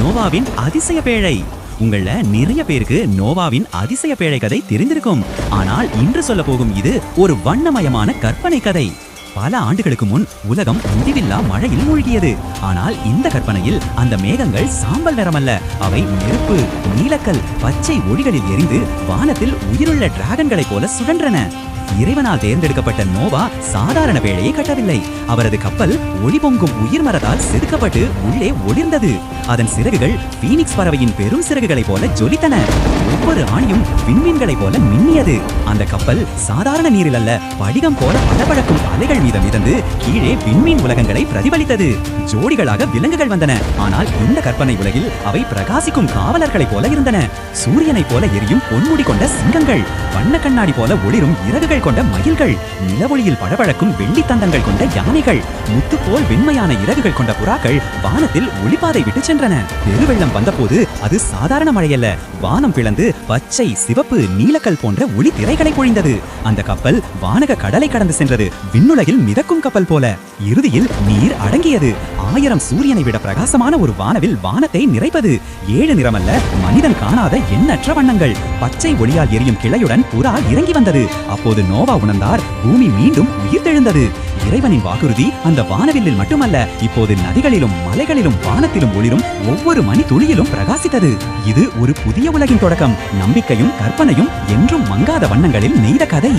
நோவாவின் அதிசய பேழை. உங்கள நிறைய பேருக்கு நோவாவின் அதிசய பேழை கதை தெரிந்திருக்கும். ஆனால் இன்று சொல்ல போகும் இது ஒரு வண்ணமயமான கற்பனை கதை. பல ஆண்டுகளுக்கு முன் உலகம் முடிவில்லா மழையில் மூழ்கியது. ஆனால் இந்த கற்பனையில் அந்த மேகங்கள் சாம்பல் நிறமல்ல. அவை நெருப்பு நீலக்கல் பச்சை ஒளிகளில் எரிந்து வானத்தில் உயிருள்ள டிராகன்களைப் போல சுழன்றன. இறைவனால் தேர்ந்தெடுக்கப்பட்ட நோவா சாதாரண வேலையை கட்டவில்லை. அவரது கப்பல் ஒளி பொங்கும் உயிர் மரத்தால் செதுக்கப்பட்டு உள்ளே ஒளிர்ந்தது. அதன் சிறகுகள் பீனிக்ஸ் பறவையின் பெரும் சிறகுகளைப் போல ஜொலித்தன. ஒவ்வொரு ஆணியும் விண்மீன்களைப் போல மின்னியது. அந்த கப்பல் சாதாரண நீரில் அல்ல படிகம் போல பளபளக்கும் அலைகள் மீது மிதந்து கீழே விண்மீன் உலகங்களை பிரதிபலித்தது. ஜோடிகளாக விலங்குகள் வந்தன. ஆனால் இந்த கற்பனை உலகில் அவை பிரகாசிக்கும் காவலர்களைப் போல இருந்தன. சூரியனைப் போல எரியும் பொன்முடி கொண்ட சிங்கங்கள் வண்ண கண்ணாடி போல ஒளிரும் இறகுகள் கொண்ட மயில்கள் நிலவொளியில் பழவழக்கும் வெள்ளி தந்தங்கள் கொண்ட யானைகள் முத்து போல் வெண்மையான இறகுகள் கொண்ட புறாக்கள் வானத்தில் ஒளிப்பாதை விட்டு சென்றன. பெருவெள்ளம் வந்தபோது அது சாதாரண மழையல்ல. வானம் பிளந்து பச்சை சிவப்பு நீலக்கல் போன்ற ஒளி திரைகளை பொழிந்தது. அந்த கப்பல் வானக கடலை கடந்து சென்றது. விண்ணுலகில் மிதக்கும் கப்பல் போல. இறுதியில் நீர் அடங்கியது. ஆயிரம் சூரியனை விட பிரகாசமான ஒரு வானவில் வானத்தை நிறைப்பது ஏழு நிறமல்ல மனிதன் காணாத எண்ணற்ற வண்ணங்கள். பச்சை ஒளியால் எரியும் கிளையுடன் புறா இறங்கி வந்தது. அப்போது நோவா உணர்ந்தார் பூமி மீண்டும் உயிர்த்தெழுந்தது. இறைவனின் வாக்குறுதி அந்த வானவில்லில் மட்டுமல்ல இப்போது நதிகளிலும் மலைகளிலும் வானத்திலும் ஒளிரும் ஒவ்வொரு மணி துளியிலும் பிரகாசித்தது. இது ஒரு புதிய உலகின் தொடக்கம். நம்பிக்கையும் கற்பனையும் என்றும் மங்காத வண்ணங்களில் நெய்த கதை.